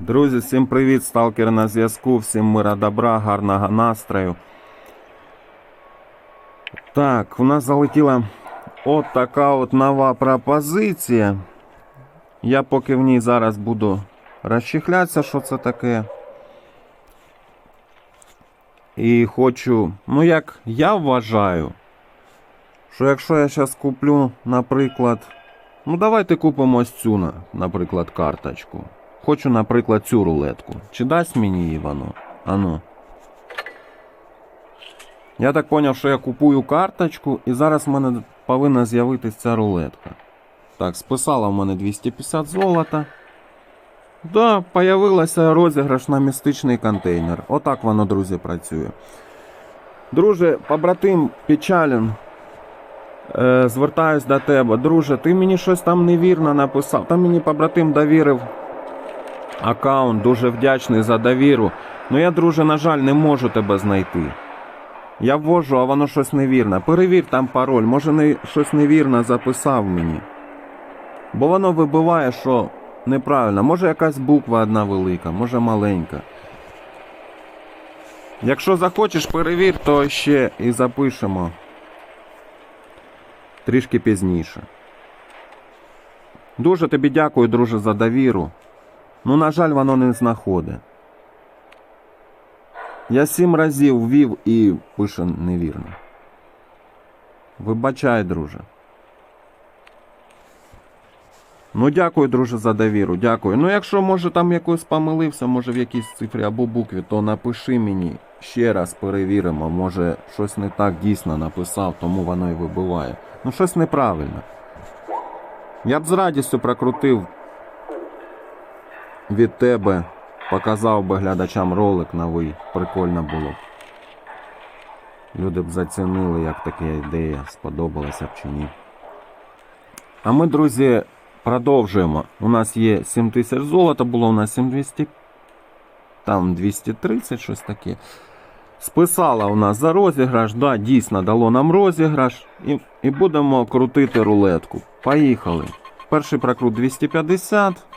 Друзі, всім привіт, сталкери на зв'язку, всім мира добра, гарного настрою. Так, у нас залетіла от така от нова пропозиція. Я поки в ній зараз буду розчихлятися, що це таке. І хочу, ну як я вважаю, що якщо я зараз куплю, наприклад, ну давайте купимо ось цю, наприклад, карточку. Хочу, наприклад, цю рулетку. Чи дасть мені її воно? Ану. Я так зрозумів, що я купую карточку, і зараз в мене повинна з'явитися ця рулетка. Так, списала в мене 250 золота. Да, появилася розіграш на містичний контейнер. Отак воно, друзі, працює. Друже, побратим Печалін, е, звертаюсь до тебе. Друже, ти мені щось там невірно написав. Там мені побратим довірив аккаунт, дуже вдячний за довіру. Ну я, друже, на жаль, не можу тебе знайти. Я ввожу, а воно щось невірне. Перевір там пароль, може не, щось невірно записав мені. Бо воно вибиває, що неправильно. Може якась буква одна велика, може маленька. Якщо захочеш, перевір, то ще і запишемо. Трішки пізніше. Дуже тобі дякую, друже, за довіру. Ну, на жаль, воно не знаходить. Я сім разів ввів і пише невірно. Вибачай, друже. Ну, дякую, друже, за довіру. Дякую. Ну, якщо, може, там якось помилився, може в якійсь цифрі або букві, то напиши мені ще раз перевіримо. Може, щось не так дійсно написав, тому воно і вибиває. Ну, щось неправильно. Я б з радістю прокрутив від тебе показав би глядачам ролик новий. Прикольно було б. Люди б зацінили, як така ідея, сподобалася б чи ні. А ми, друзі, продовжуємо. У нас є 7 тисяч золота, було у нас 7200, там 230, щось таке. Списала у нас за розіграш, да, дійсно дало нам розіграш. І, і будемо крутити рулетку. Поїхали. Перший прокрут 250.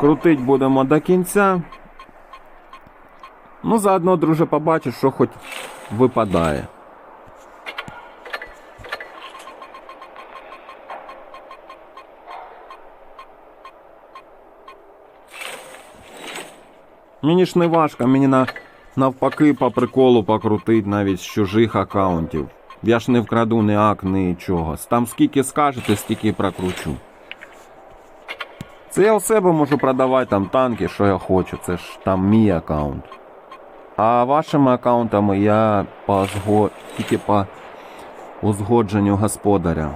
Крутить будемо до кінця. Ну, заодно, друже, побачиш, що хоч випадає. Мені ж не важко, мені на, навпаки по приколу покрутить навіть з чужих аккаунтів. Я ж не вкраду ні ак, нічого. Там скільки скажете, стільки прокручу. Це я у себе можу продавати там танки, що я хочу. Це ж там мій аккаунт. А вашими аккаунтами я по зго... тільки по узгодженню господаря.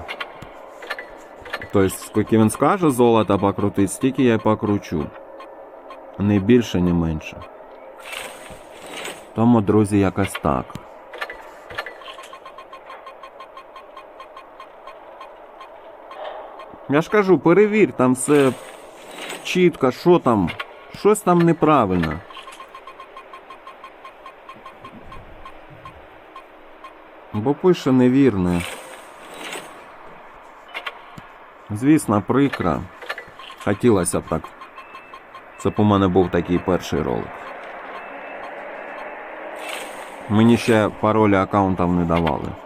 Тобто, скільки він скаже золота покрутить, стільки я покручу. Не більше, ні менше. Тому, друзі, якось так. Я ж кажу, перевір, там все чітко, що там, щось там неправильно. Бо пише невірне. Звісно, прикро. Хотілося б так. Це по мене був такий перший ролик. Мені ще паролі аккаунтів не давали.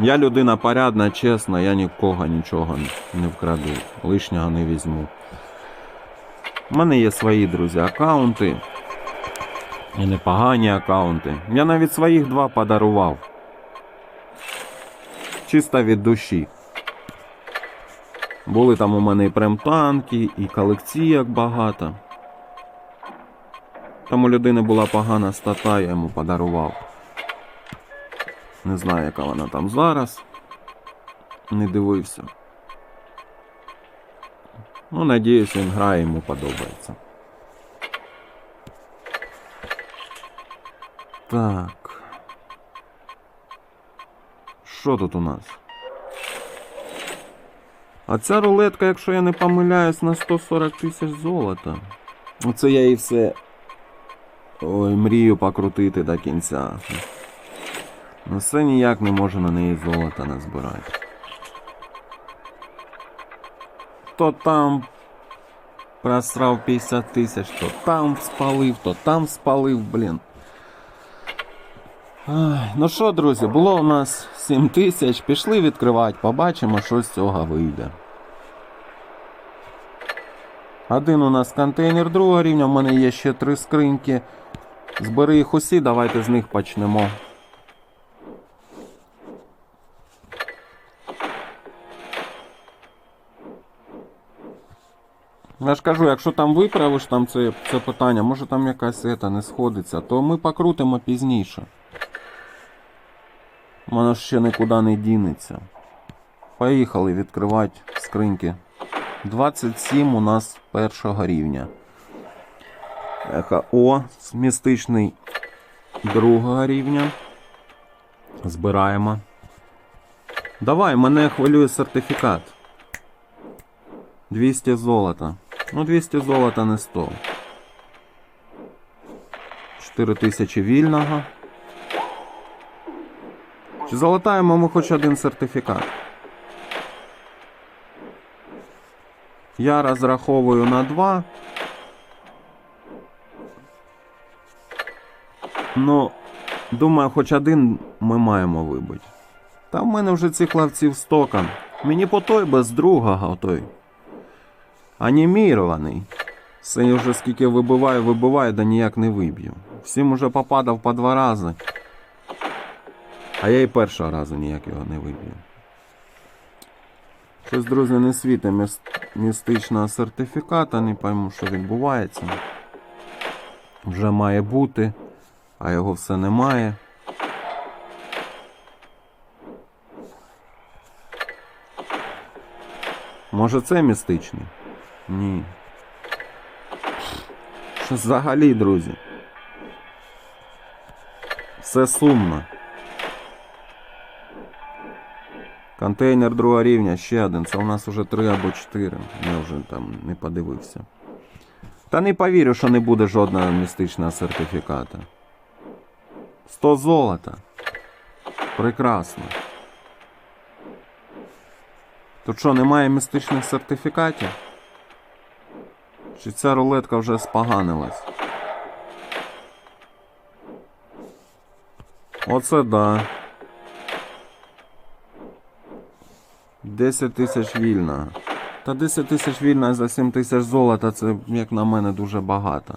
Я людина порядна, чесна, я нікого нічого не вкраду, лишнього не візьму. У мене є свої друзі аккаунти. І непогані аккаунти. Я навіть своїх два подарував. Чисто від душі. Були там у мене і премтанки, і колекційок багато. Там у людини була погана стата, я йому подарував. Не знаю, яка вона там зараз. Не дивився. Ну, надіюсь, він грає, йому подобається. Так. Що тут у нас? А ця рулетка, якщо я не помиляюсь, на 140 тисяч золота. Оце я і все Ой, мрію покрутити до кінця. Ну все ніяк не можу на неї золота назбирати. То там просрав 50 тисяч, то там спалив, то там спалив, блін. Ну що, друзі, було у нас 7 тисяч, пішли відкривати, побачимо, що з цього вийде. Один у нас контейнер другого рівня, в мене є ще три скриньки. Збери їх усі, давайте з них почнемо. Я ж кажу, якщо там виправиш там це, це питання, може там якась ета не сходиться, то ми покрутимо пізніше. Воно ж ще нікуди не дінеться. Поїхали відкривати скриньки. 27 у нас першого рівня. О, містичний другого рівня. Збираємо. Давай, мене хвилює сертифікат. 200 золота. Ну, 200 золота не 100. 4000 вільного. Чи залатаємо ми хоч один сертифікат? Я розраховую на 2. Ну, думаю, хоч один ми маємо вибити. Та в мене вже цих лавців стока. Мені по той без другого той. Анімірований. Це вже скільки вибиваю, вибиваю, да ніяк не виб'ю. Всім уже попадав по два рази. А я і першого разу ніяк його не виб'ю. Щось, друзі, не світе міс... містичного сертифіката, не пойму, що відбувається. Вже має бути, а його все немає. Може це містичний? Ні. Що взагалі, друзі? Все сумно. Контейнер другого рівня, ще один. Це у нас вже три або чотири. Я вже там не подивився. Та не повірю, що не буде жодного містичного сертифіката. 100 золота. Прекрасно. Тут що, немає містичних сертифікатів? Чи ця рулетка вже споганилась? Оце да. 10 тисяч вільна. Та 10 тисяч вільна за 7 тисяч золота це, як на мене, дуже багато.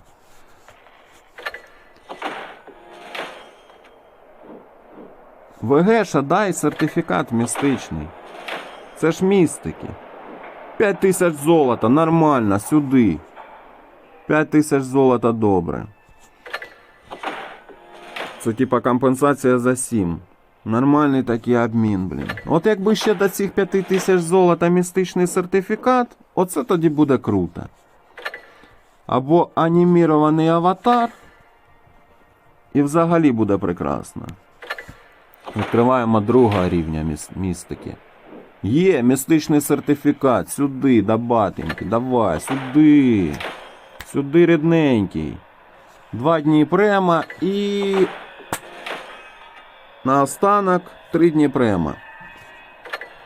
ВГша, дай сертифікат містичний. Це ж містики. 5 тисяч золота, нормально, сюди. 5 тисяч золота добре. Це типа компенсація за 7. Нормальний такий обмін, блін. От якби ще до цих 5 тисяч золота містичний сертифікат, оце тоді буде круто. Або анімірований аватар. І взагалі буде прекрасно. Відкриваємо другого рівня міс- містики. Є містичний сертифікат. Сюди, да батеньки, давай, сюди. Сюди рідненький. Два дні према і. Наостанок три дні према.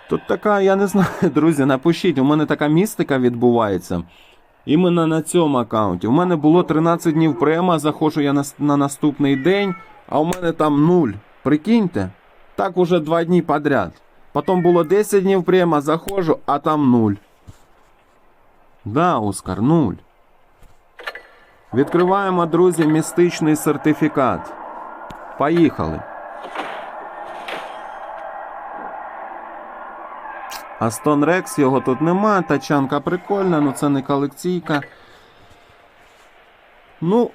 Тут така, я не знаю, друзі, напишіть, у мене така містика відбувається. Іменно на цьому аккаунті. У мене було 13 днів према, заходжу я на, на наступний день, а у мене там нуль. Прикиньте? Так уже два дні подряд. Потім було 10 днів према, заходжу, а там нуль. Да, Оскар, нуль. Відкриваємо, друзі, містичний сертифікат. Поїхали. Астон Рекс, його тут нема, тачанка прикольна, ну це не колекційка. Ну,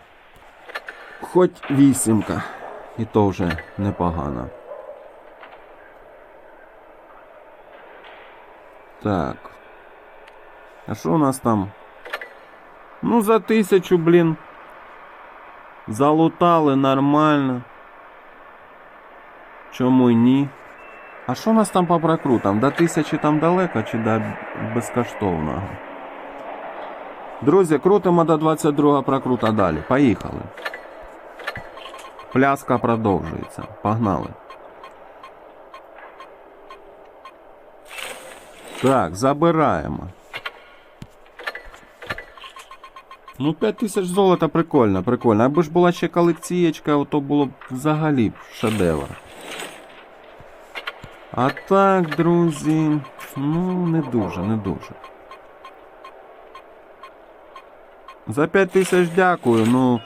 хоч вісімка. І то вже непогано. Так. А що у нас там? Ну, за тисячу, блін. Залутали нормально. Чому ні? А що у нас там по прокрутам? До тисячі там далеко чи до безкоштовного? Друзі, крутимо до 22 прокрута далі. Поїхали. Пляска продовжується. Погнали. Так, забираємо. Ну, 5 тисяч золота прикольно, прикольно. Аби ж була ще колекцієчка, то було б взагалі шедевр. А так, друзі, ну не дуже, не дуже. За 5 тисяч дякую, ну.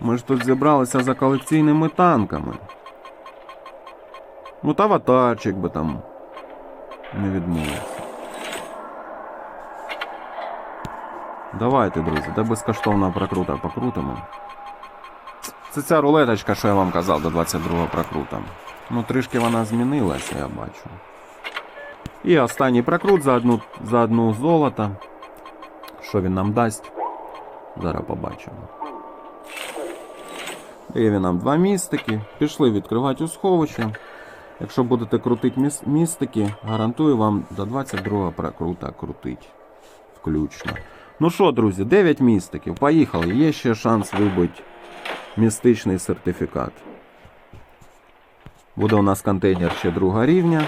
Ми ж тут зібралися за колекційними танками. Ну, та аватарчик би там не відмовився. Давайте, друзі, де безкоштовна прокрута покрутимо. Це ця рулеточка, що я вам казав, до 22 прокрута. Ну, трішки вона змінилася, я бачу. І останній прокрут за одну, за одну золото. Що він нам дасть? Зараз побачимо. Дає він нам два містики. Пішли відкривати у сховище. Якщо будете крутити міс- містики, гарантую вам до 22 прокрута крутить. Включно. Ну що, друзі, 9 містиків. Поїхали. Є ще шанс вибити містичний сертифікат. Буде у нас контейнер ще друга рівня.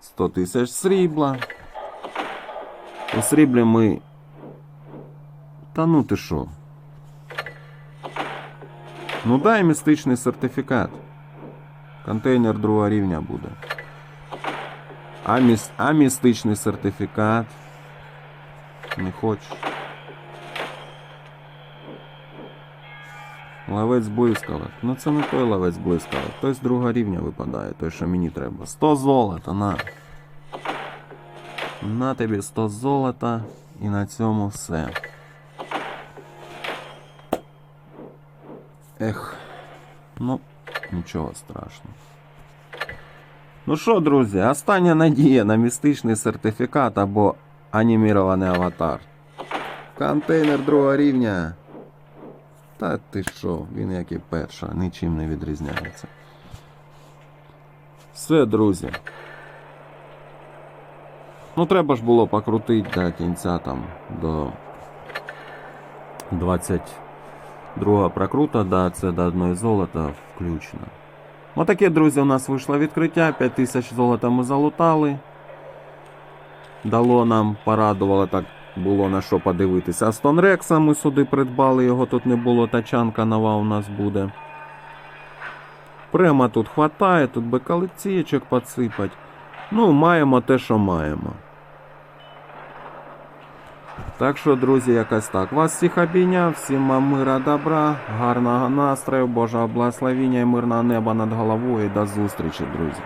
100 тисяч срібла. У сріблі ми. Та ну ти що? Ну дай містичний сертифікат. Контейнер другого рівня буде. А, міс... а містичний сертифікат. Не хочеш. Ловець блискавок. Ну це не той ловець блискавок. Той з другого рівня випадає, той, що мені треба. 100 золота, на. На тобі 100 золота і на цьому все. Ех. Ну, нічого страшного. Ну що, друзі, остання надія на містичний сертифікат або анімірований аватар. Контейнер другого рівня. Та ти що, він як і перша, нічим не відрізняється. Все, друзі. Ну, треба ж було покрутити до кінця там до 22 прокрута, да, це до одної золота включно. Отаке, друзі, у нас вийшло відкриття. 5000 золота ми залутали. Дало нам, порадувало, так було на що подивитися. Астон Рекса ми сюди придбали, його тут не було, тачанка нова у нас буде. Према тут хватає, тут би колекцієчок подсипать. Ну, маємо те, що маємо. Так що, друзі, якось так. Вас всіх обійняв, всім вам мира, добра, гарного настрою, Божого благословіння і мирного неба над головою. І до зустрічі, друзі.